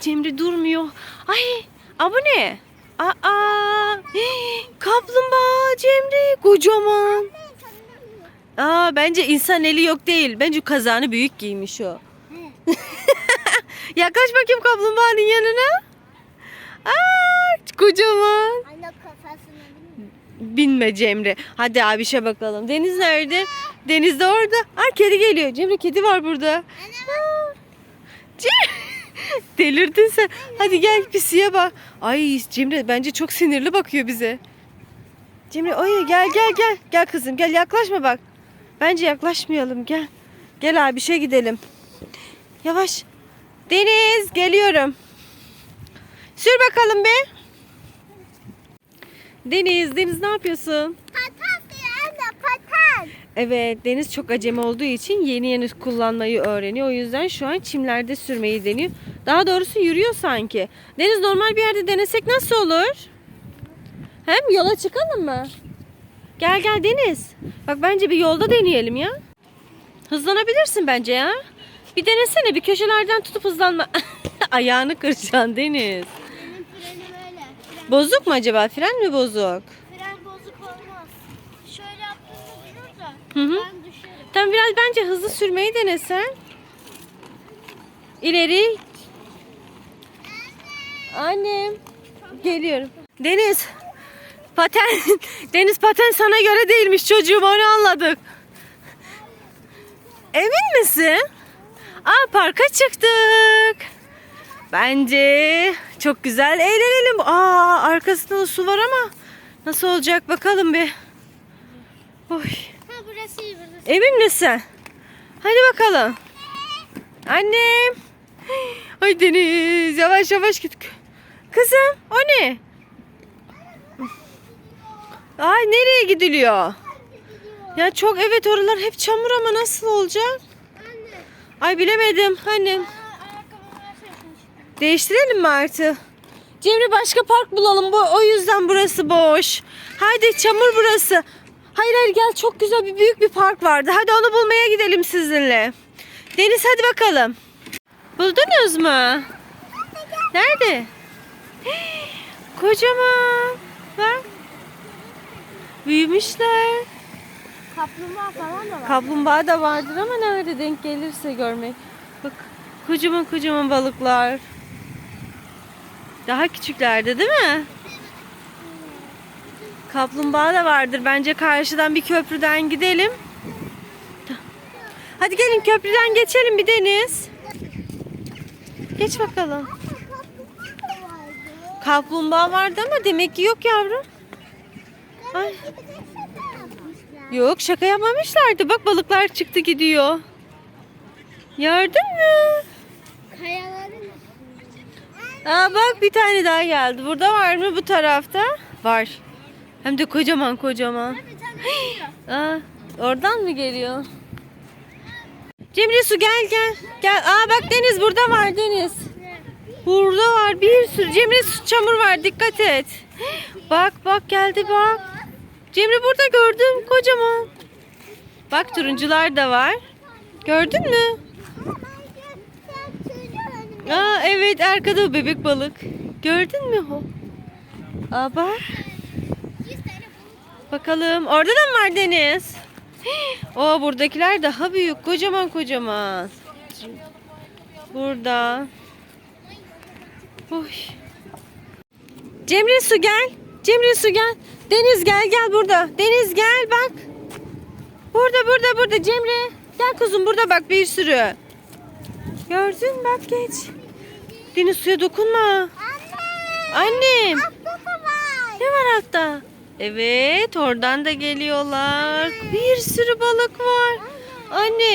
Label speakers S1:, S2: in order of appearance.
S1: Cemre durmuyor. Ay, aa bu ne? Aa, hii, kaplumbağa Cemre kocaman. Aa bence insan eli yok değil. Bence kazağını büyük giymiş o. Yaklaş bakayım kaplumbağanın yanına. Aa kocaman.
S2: Anne kafasını
S1: Binme Cemre. Hadi abişe bakalım. Deniz nerede? Deniz de orada. Aa kedi geliyor. Cemre kedi var burada. Aa, Cem- Delirdin sen. Hadi gel pisiye bak. Ay Cemre bence çok sinirli bakıyor bize. Cemre oy gel gel gel. Gel kızım gel yaklaşma bak. Bence yaklaşmayalım gel. Gel abişe gidelim. Yavaş. Deniz geliyorum. Sür bakalım be. Deniz, Deniz ne yapıyorsun? Evet, Deniz çok acemi olduğu için yeni yeni kullanmayı öğreniyor. O yüzden şu an çimlerde sürmeyi deniyor. Daha doğrusu yürüyor sanki. Deniz normal bir yerde denesek nasıl olur? Hem yola çıkalım mı? Gel gel Deniz. Bak bence bir yolda deneyelim ya. Hızlanabilirsin bence ya. Bir denesene bir köşelerden tutup hızlanma. Ayağını kıracaksın Deniz.
S2: Benim frenim öyle. Fren,
S1: Bozuk mu acaba? Fren mi bozuk? Hı hı.
S2: ben düşerim.
S1: Tam biraz bence hızlı sürmeyi denesen. İleri. Annem. Geliyorum. Deniz. Paten. Deniz paten sana göre değilmiş çocuğum onu anladık. Emin misin? Aa parka çıktık. Bence çok güzel eğlenelim. Aa arkasında da su var ama nasıl olacak bakalım bir. Oy. Emin misin? Hadi bakalım. Annem. Ay Deniz yavaş yavaş git. Kızım o ne? Ay nereye gidiliyor? Ya çok evet oralar hep çamur ama nasıl olacak? Ay bilemedim annem. Değiştirelim mi artık? Cemre başka park bulalım. Bu o yüzden burası boş. Haydi çamur burası. Hayır hayır gel çok güzel bir büyük bir park vardı. Hadi onu bulmaya gidelim sizinle. Deniz hadi bakalım. Buldunuz mu? Nerede? Kocaman. Bak. Büyümüşler.
S2: Kaplumbağa falan da var.
S1: Kaplumbağa da vardır ama nerede denk gelirse görmek. Bak kocaman kocaman balıklar. Daha küçüklerde değil mi? Kaplumbağa da vardır. Bence karşıdan bir köprüden gidelim. Hadi gelin köprüden geçelim bir deniz. Geç bakalım. Kaplumbağa vardı ama demek ki yok yavrum. Ay. Yok şaka yapmamışlardı. Bak balıklar çıktı gidiyor. Gördün mü?
S2: Kayaların
S1: Aa bak bir tane daha geldi. Burada var mı bu tarafta? Var. Hem de kocaman kocaman. Aa oradan mı geliyor? Cemre su gel gel. Gel. Aa bak Deniz burada var Deniz. Burada var bir sürü. Cemre su çamur var dikkat et. Bak bak geldi bak. Cemre burada gördüm kocaman. Bak turuncular da var. Gördün mü? Aa evet arkada o bebek balık. Gördün mü o? Aa bak. Bakalım orada da mı var Deniz? O buradakiler daha büyük. Kocaman kocaman. Burada. Oy. Cemre su gel. Cemre su gel. Deniz gel gel burada. Deniz gel bak. Burada burada burada Cemre. Gel kuzum burada bak bir sürü. Gördün bak geç. Deniz suya dokunma. Annem. Ne var altta? Evet oradan da geliyorlar. Bir sürü balık var. Annem.